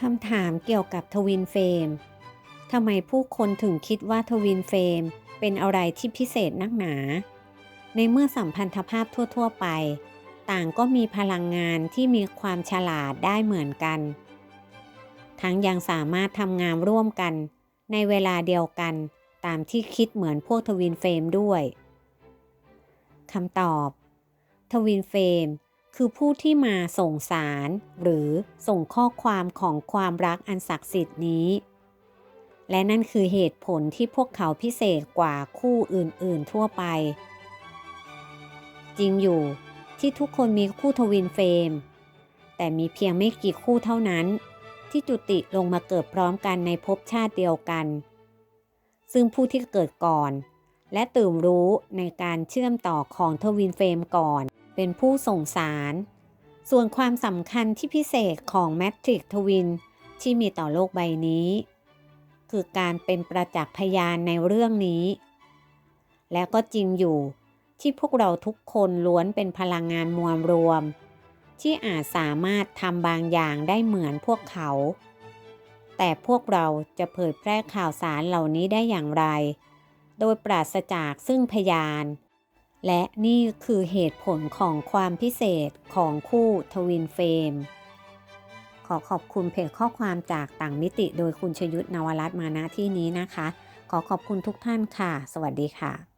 คำถามเกี่ยวกับทวินเฟรมทำไมผู้คนถึงคิดว่าทวินเฟรมเป็นอะไรที่พิเศษนักหนา ในเมื่อสัมพันธภาพทั่ว ๆ ไป ต่างก็มีพลังงานที่มีความฉลาดได้เหมือนกัน ทั้งยังสามารถทำงานร่วมกัน ในเวลาเดียวกันตามที่คิดเหมือนพวกทวินเฟรมด้วยคำตอบ ทวินเฟรม คือผู้ที่มาส่งสาร หรือส่งข้อความของความรักอันศักดิ์สิทธิ์นี้ และนั่นคือเหตุผลที่พวกเขาพิเศษกว่าคู่อื่นๆทั่วไป จริงอยู่ที่ทุกคนมีคู่ทวินเฟรมแต่มีเพียงไม่กี่คู่เท่านั้น ที่จุติลงมาเกิดพร้อมกันในภพชาติเดียวกัน ซึ่งผู้ที่เกิดก่อน และตื่นรู้ในการเชื่อมต่อของทวินเฟรมก่อน เป็นผู้ส่งสาร ส่วนความสำคัญที่พิเศษของแมทริกทวินที่มีต่อโลกใบนี้ คือการเป็นประจักษ์พยานในเรื่องนี้ และก็จริงอยู่ที่พวกเราทุกคนล้วนเป็นพลังงานมวลรวม ที่อาจสามารถทำบางอย่างได้เหมือนพวกเขา แต่พวกเราจะเผยแพร่ข่าวสารเหล่านี้ได้อย่างไร โดยปราศจากซึ่งพยาน และนี่คือเหตุผลของความพิเศษของคู่ทวินเฟรมขอขอบคุณเพจข้อความจากต่างมิติโดยคุณชยุทธนวรัตน์มาณที่นี้นะคะ ขอขอบคุณทุกท่านค่ะ สวัสดีค่ะ